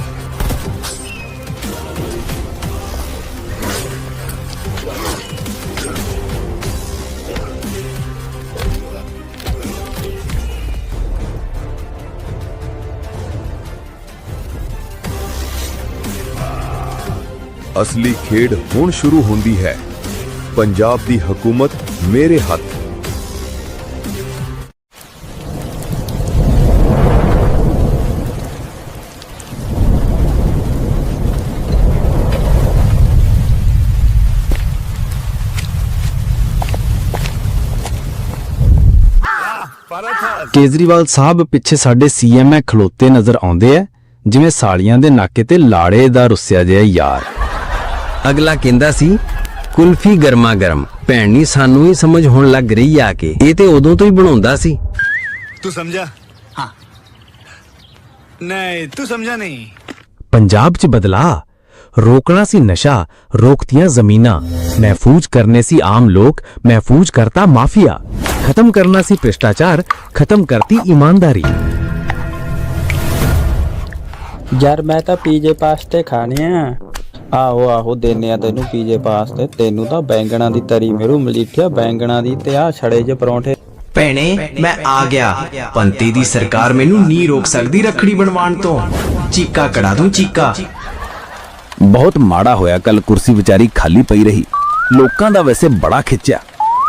ਅਸਲੀ ਖੇਡ ਹੁਣ ਸ਼ੁਰੂ ਹੁੰਦੀ ਹੈ। ਪੰਜਾਬ ਦੀ ਹਕੂਮਤ ਮੇਰੇ ਹੱਥ। ਕੇਜਰੀਵਾਲ ਸਾਹਿਬ ਪਿੱਛੇ ਸਾਡੇ ਸੀਐਮ ਐ ਖਲੋਤੇ ਨਜ਼ਰ ਆਉਂਦੇ ਐ, ਜਿਵੇਂ ਸਾਲੀਆਂ ਦੇ ਨਾਕੇ ਤੇ ਲਾੜੇ ਦਾ ਰੁੱਸਿਆ ਜਿਹਾ ਯਾਰ। ਅਗਲਾ ਕਹਿੰਦਾ ਸੀ ਕੁਲਫੀ ਗਰਮਾ ਗਰਮ ਭੈਣੀ ਸਾਨੂੰ ਹੀ ਸਮਝ ਹੋਣ ਲੱਗ ਰਹੀ ਆ ਕਿ ਇਹ ਤੇ ਉਦੋਂ ਤੋਂ ਹੀ ਬਣਾਉਂਦਾ ਸੀ तू समझा हाँ नहीं तू समझा नहीं ਪੰਜਾਬ 'ਚ ਬਦਲਾ ਰੋਕਣਾ ਸੀ ਨਸ਼ਾ ਰੋਕਤੀਆਂ ਜ਼ਮੀਨਾਂ ਮਹਿਫੂਜ਼ ਕਰਨੇ ਸੀ ਆਮ ਲੋਕ ਮਹਿਫੂਜ਼ ਕਰਤਾ ਮਾਫੀਆ ਖਤਮ ਕਰਨਾ ਸੀ ਭ੍ਰਿਸ਼ਟਾਚਾਰ ਖਤਮ ਕਰਤੀ ਈਮਾਨਦਾਰੀ ਯਾਰ ਮੈਂ ਤਾਂ ਪੀਜੇ ਪਾਸਤੇ ਖਾਣੇ ਆ ਆਹੋ ਆਹੋ ਦੇਨੇ ਆ ਤੈਨੂੰ ਪੀਜੇ ਪਾਸਤੇ ਤੈਨੂੰ ਤਾਂ ਬੈਂਗਣਾ ਦੀ ਤਰੀ ਮੇਰੂ ਮਲੀਠਿਆ ਬੈਂਗਣਾ ਦੀ ਤੇ ਆ ਛੜੇ ਜੇ ਪਰੌਂਠੇ। ਭੈਣੇ ਮੈਂ ਆ ਗਿਆ। ਪੰਤੀ ਦੀ ਸਰਕਾਰ ਮੈਨੂੰ ਨਹੀਂ ਰੋਕ ਸਕਦੀ ਰੱਖੜੀ ਬਣਵਾਉਣ ਤੋਂ। ਚੀਕਾ ਕੜਾ ਦੂੰ ਚੀਕਾ। ਬਹੁਤ ਮਾੜਾ ਹੋਇਆ ਕੱਲ ਕੁਰਸੀ ਵਿਚਾਰੀ ਖਾਲੀ ਪਈ ਰਹੀ। ਲੋਕਾਂ ਦਾ ਵੈਸੇ ਬੜਾ ਖਿੱਚਿਆ।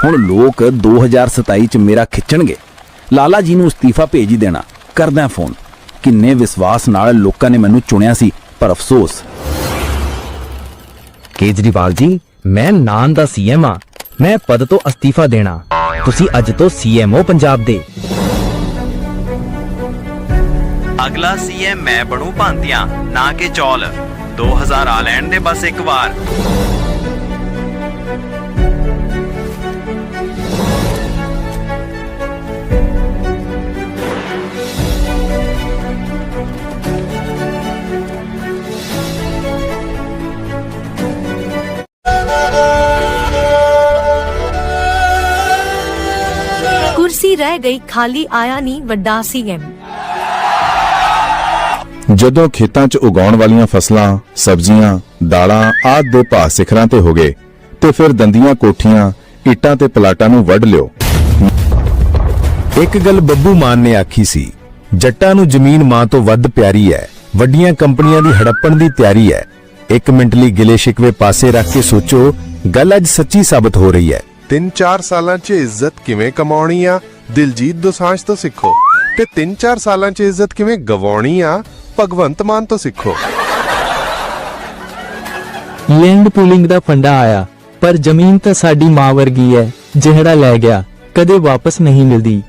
ਹੁਣ ਲੋਕ 2027 ਚ ਮੇਰਾ ਖਿੱਚਣਗੇ। ਲਾਲਾ ਜੀ ਨੂੰ ਅਸਤੀਫਾ ਭੇਜ ਹੀ ਦੇਣਾ। ਕਰਦਾ ਫੋਨ। ਕਿੰਨੇ ਵਿਸ਼ਵਾਸ ਨਾਲ ਲੋਕਾਂ ਨੇ ਮੈਨੂੰ ਚੁਣਿਆ ਸੀ ਪਰ ਅਫਸੋਸ। ਕੇਜਰੀਵਾਲ ਜੀ, ਮੈਂ ਨਾਨ ਦਾ ਸੀਐਮ ਆ ਮੈਂ ਪਦ ਤੋਂ ਅਸਤੀਫਾ ਦੇਣਾ। ਤੁਸੀਂ ਅੱਜ ਤੋਂ ਸੀਐਮ ਹੋ ਪੰਜਾਬ ਦੇ। ਅਗਲਾ ਸੀਐਮ ਮੈਂ ਬਣੂ ਭਾਂਤਿਆਂ, ਨਾ ਕਿ ਚੌਲ। 2000 ਆ ਲੈਣ ਦੇ ਬਸ ਇੱਕ ਵਾਰ। ਰਹਿ ਗਈ, ਖਾਲੀ ਆਇਆ ਨਹੀਂ ਵੱਡਾ ਸੀਐਮ ਜਦੋਂ ਖੇਤਾਂ 'ਚ ਉਗਾਉਣ ਵਾਲੀਆਂ ਫਸਲਾਂ, ਸਬਜ਼ੀਆਂ, ਦਾਲਾਂ ਆਦਿ ਦੇ ਭਾਅ ਸਿਖਰਾਂ ਤੇ ਹੋ ਗਏ ਤੇ ਫਿਰ ਦੰਦੀਆਂ, ਕੋਠੀਆਂ, ਇੱਟਾਂ ਤੇ ਪਲਾਟਾਂ ਨੂੰ ਵੱਢ ਲਿਓ। ਇੱਕ ਗੱਲ ਬੱਬੂ ਮਾਨ ਨੇ ਆਖੀ ਸੀ, ਜੱਟਾਂ ਨੂੰ ਜ਼ਮੀਨ ਮਾਂ ਤੋਂ ਵੱਧ ਪਿਆਰੀ ਹੈ ਵੱਡੀਆਂ ਕੰਪਨੀਆਂ ਦੀ ਹੜੱਪਣ ਦੀ ਤਿਆਰੀ ਹੈ ਇੱਕ ਮਿੰਟ ਲਈ ਗਿਲੇ ਸ਼ਿਕਵੇ ਪਾਸੇ ਰੱਖ ਕੇ ਸੋਚੋ, ਗੱਲ ਅੱਜ ਸੱਚੀ ਸਾਬਤ ਹੋ ਰਹੀ ਹੈ 3-4 ਸਾਲਾਂ 'ਚ ਇੱਜ਼ਤ ਕਿਵੇਂ ਕਮਾਉਣੀ ਆ ਦਿਲਜੀਤ ਦੋਸਾਂਝ ਤੋਂ ਸਿੱਖੋ। ਤੇ 3-4 ਸਾਲਾਂ 'ਚ ਇੱਜ਼ਤ ਕਿਵੇਂ ਗਵਾਉਣੀ ਆ ਭਗਵੰਤ ਮਾਨ ਤੋਂ ਸਿੱਖੋ। ਲੈਂਡ ਪੂਲਿੰਗ ਦਾ ਫੰਡਾ ਆਇਆ, ਪਰ ਜ਼ਮੀਨ ਤਾਂ ਸਾਡੀ ਮਾਂ ਵਰਗੀ ਹੈ, ਜਿਹੜਾ ਲੈ ਗਿਆ, ਕਦੇ ਵਾਪਸ ਨਹੀਂ ਮਿਲਦੀ।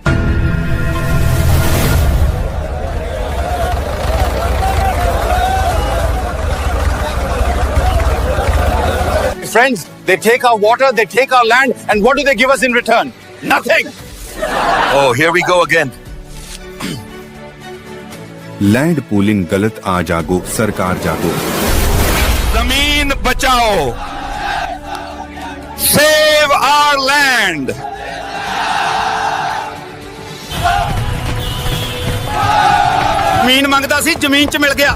Friends, they take our water, they take our land, and what do they give us in return? Nothing! Oh, here we go again. Land pooling ਗਲਤ ਆ ਜਾਗੋ ਸਰਕਾਰ ਜਾਗੋ जमीन बचाओ सेव आवर लैंड ਜ਼ਮੀਨ ਮੰਗਦਾ ਸੀ ਜ਼ਮੀਨ 'ਚ ਮਿਲ ਗਿਆ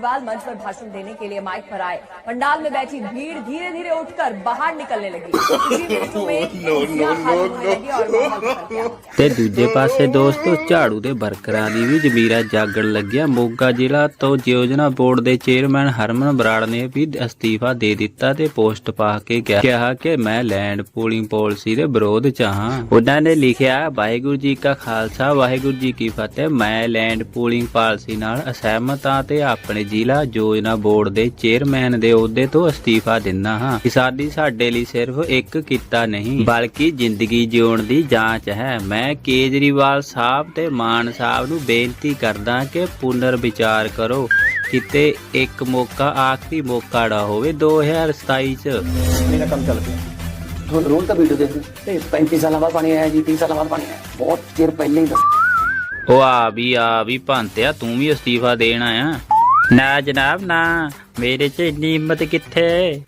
केजरीवाल मंच पर भाषण देने के लिए माइक पर आए पंडाल में बैठी भीड़ धीरे धीरे उठकर बाहर निकलने लगी इसी मिनटों में कुर्सियां खाली होने लगी और माहौल बदल गया ਤੇ ਦੂਜੇ ਪਾਸੇ ਦੋਸਤੋ ਝਾੜੂ ਦੇ ਵਰਕਰਾਂ ਦੀ ਵੀ ਜ਼ਮੀਰਾ ਜਾਗਣ ਲੱਗਿਆ ਮੋਗਾ ਜ਼ਿਲ੍ਹਾ ਤੋਂ ਯੋਜਨਾ ਬੋਰਡ ਦੇ ਚੇਅਰਮੈਨ ਹਰਮਨ ਬਰਾੜ ਨੇ ਵੀ ਅਸਤੀਫਾ ਦੇ ਦਿੱਤਾ ਤੇ ਪੋਸਟ ਪਾ ਕੇ ਕਿਹਾ- ਕਿਹਾ ਕਿ ਮੈਂ ਲੈਂਡ ਪੂਲਿੰਗ ਪਾਲਿਸੀ ਦੇ ਵਿਰੋਧ ਚ ਹਾਂ ਉਹਨਾਂ ਨੇ ਲਿਖਿਆ ਵਾਹਿਗੁਰੂ ਜੀ ਕਾ ਖਾਲਸਾ ਵਾਹਿਗੁਰੂ ਜੀ ਕੀ ਫਤਿਹ ਮੈਂ ਲੈਂਡ ਪੂਲਿੰਗ ਪਾਲਿਸੀ ਨਾਲ ਅਸਹਿਮਤ ਹਾਂ ਤੇ ਆਪਣੇ ਜ਼ਿਲ੍ਹਾ ਯੋਜਨਾ ਬੋਰਡ ਦੇ ਚੇਅਰਮੈਨ ਦੇ ਅਹੁਦੇ ਤੋਂ ਅਸਤੀਫਾ ਦਿੰਦਾ ਹਾਂ। ਕਿਸਾਨੀ ਸਾਡੇ ਲਈ ਸਿਰਫ ਇੱਕ ਕਿੱਤਾ ਨਹੀਂ ਬਲਕਿ ਜ਼ਿੰਦਗੀ ਜਿਉਣ ਦੀ ਜਾਂਚ ਹੈ। ਮੈਂ ਕੇਜਰੀਵਾਲ ਸਾਹਿਬ ਤੇ ਮਾਨ ਸਾਹਿਬ ਨੂੰ ਬੇਨਤੀ ਕਰਦਾ ਕਿ ਪੁਨਰ ਵਿਚਾਰ ਕਰੋ। ਕਿਤੇ ਇੱਕ ਮੌਕਾ ਆਖਰੀ ਮੌਕਾ ਨਾ ਹੋਵੇ 2027 ਚ। ਮੇਰਾ ਕੰਮ ਚੱਲ ਪਿਆ। ਹੁਣ ਰੋਜ਼ ਦਾ ਵੀਡੀਓ ਦੇਖ ਤੇ 35 ਸਾਲਾਂ ਬਾਅਦ ਪਾਣੀ ਆਇਆ ਜੀ 30 ਸਾਲਾਂ ਬਾਅਦ ਪਾਣੀ ਆਇਆ। ਬਹੁਤ ਚਿਰ ਪਹਿਲਾਂ ਹੀ ਦੱਸ ਉਹ ਆ ਵੀ ਆ ਵੀ ਭੰਤਿਆ ਤੂੰ ਵੀ ਅਸਤੀਫਾ ਦੇਣ ਆਇਆ। ਨਾ ਜਨਾਬ, ਨਾ। ਮੇਰੇ ਚ ਇੰਨੀ ਹਿੰਮਤ ਕਿੱਥੇ?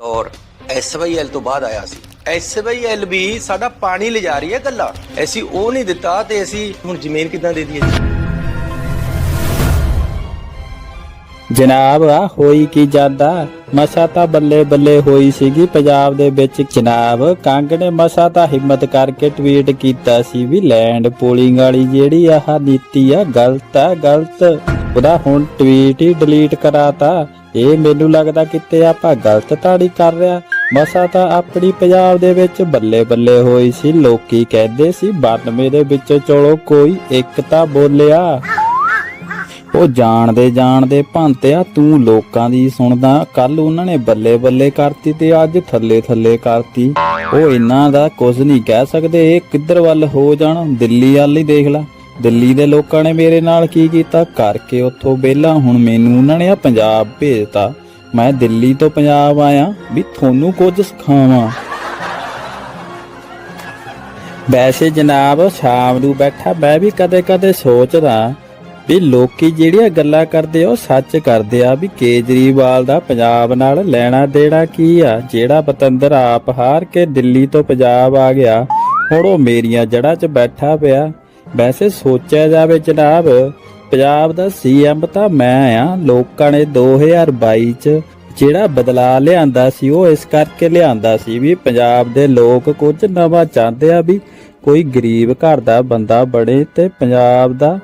ਔਰ ਐਸਵਾਈਐਲ ਤੋਂ ਬਾਅਦ ਆਇਆ ਸੀ। ਐਸਵਾਈਐਲ ਵੀ ਸਾਡਾ ਪਾਣੀ ਲਿਜਾ ਰਹੀ ਹੈ ਗੱਲਾਂ ਐਸੀ ਉਹ ਨਹੀਂ ਦਿੱਤਾ ਤੇ ਅਸੀਂ ਹੁਣ ਜ਼ਮੀਨ ਕਿੱਦਾਂ ਦੇ ਦਈਏ? ਜਨਾਬ ਆ, ਹੋਈ ਕੀ ਜਾਂਦਾ? ਮਸਾ ਤਾਂ ਬੱਲੇ ਬੱਲੇ ਹੋਈ ਸੀਗੀ ਪੰਜਾਬ ਦੇ ਵਿੱਚ। ਜਨਾਬ, ਕੰਗ ਨੇ ਮਸਾ ਤਾਂ ਹਿੰਮਤ ਕਰਕੇ ਟਵੀਟ ਕੀਤਾ ਸੀ ਵੀ ਲੈਂਡ ਪੋਲਿੰਗ ਵਾਲੀ ਜਿਹੜੀ ਆਹ ਨੀਤੀ ਆ, ਗਲਤ ਆ, ਗਲਤ। ਉਹਦਾ ਹੁਣ ਟਵੀਟ ਹੀ ਡਿਲੀਟ ਕਰਾਤਾ। ਇਹ ਮੈਨੂੰ ਲੱਗਦਾ ਕਿਤੇ ਆਪਾਂ ਗਲਤ ਤਾੜੀ ਕਰ ਰਿਹਾ। ਮਸਾ ਤਾਂ ਆਪਣੀ ਪੰਜਾਬ ਦੇ ਵਿੱਚ ਬੱਲੇ ਬੱਲੇ ਹੋਈ ਸੀ। ਲੋਕੀ ਕਹਿੰਦੇ ਸੀ 92 ਦੇ ਵਿੱਚ ਚਲੋ ਕੋਈ ਇੱਕ ਤਾਂ ਬੋਲਿਆ। ਉਹ ਜਾਣਦੇ ਜਾਣਦੇ ਭੰਤਿਆ ਤੂੰ ਲੋਕਾਂ ਦੀ ਸੁਣਦਾ। ਕੱਲ ਉਹਨਾਂ ਨੇ ਬੱਲੇ ਬੱਲੇ ਕਰਤੀ ਤੇ ਅੱਜ ਥੱਲੇ ਥੱਲੇ ਕਰਤੀ। ਉਹ ਇਹਨਾਂ ਦਾ ਕੁਝ ਨਹੀਂ ਕਹਿ ਸਕਦੇ, ਇਹ ਕਿੱਧਰ ਵੱਲ ਹੋ ਜਾਣ? ਦਿੱਲੀ ਵੱਲ ਹੀ ਦੇਖ ਲੈ। ਦਿੱਲੀ ਦੇ ਲੋਕਾਂ ਨੇ ਮੇਰੇ ਨਾਲ ਕੀ ਕੀਤਾ? ਕਰਕੇ ਉੱਥੋਂ ਵਿਹਲਾ, ਹੁਣ ਮੈਨੂੰ ਉਹਨਾਂ ਨੇ ਆ ਪੰਜਾਬ ਭੇਜਤਾ। ਮੈਂ ਦਿੱਲੀ ਤੋਂ ਪੰਜਾਬ ਆਇਆ, ਵੀ ਤੁਹਾਨੂੰ ਕੁਝ ਸਿਖਾਵਾਂ। ਵੈਸੇ ਜਨਾਬ, ਸ਼ਾਮ ਨੂੰ ਬੈਠਾ, ਮੈਂ ਵੀ ਕਦੇ ਕਦੇ ਸੋਚਦਾ ਵੀ ਲੋਕੀ ਜਿਹੜੀਆਂ ਗੱਲਾਂ ਕਰਦੇ ਆ, ਉਹ ਸੱਚ ਕਰਦੇ ਆ ਵੀ ਕੇਜਰੀਵਾਲ ਦਾ ਪੰਜਾਬ ਨਾਲ ਲੈਣਾ ਦੇਣਾ ਕੀ ਆ? ਜਿਹੜਾ ਪਤੰਦਰ ਆਪ ਹਾਰ ਕੇ ਦਿੱਲੀ ਤੋਂ ਪੰਜਾਬ ਆ ਗਿਆ, ਹੁਣ ਉਹ ਮੇਰੀਆਂ ਜੜ੍ਹਾਂ 'ਚ ਬੈਠਾ ਪਿਆ। ਵੈਸੇ ਸੋਚਿਆ ਜਾਵੇ ਜਨਾਬ, ਪੰਜਾਬ ਦਾ ਸੀਐਮ ਤਾਂ ਮੈਂ ਆ, ਲੋਕਾਂ ਨੇ 2022 'ਚ ਜਿਹੜਾ ਬਦਲਾ ਲਿਆਂਦਾ ਸੀ, ਉਹ ਇਸ ਕਰਕੇ ਲਿਆਂਦਾ ਸੀ ਵੀ ਪੰਜਾਬ ਦੇ ਲੋਕ ਕੁਝ ਨਵਾਂ ਚਾਹੁੰਦੇ ਆ ਵੀ ਕੋਈ ਗਰੀਬ ਘਰ ਦਾ ਬੰਦਾ ਬਣੇ ਤੇ ਪੰਜਾਬ ਦਾ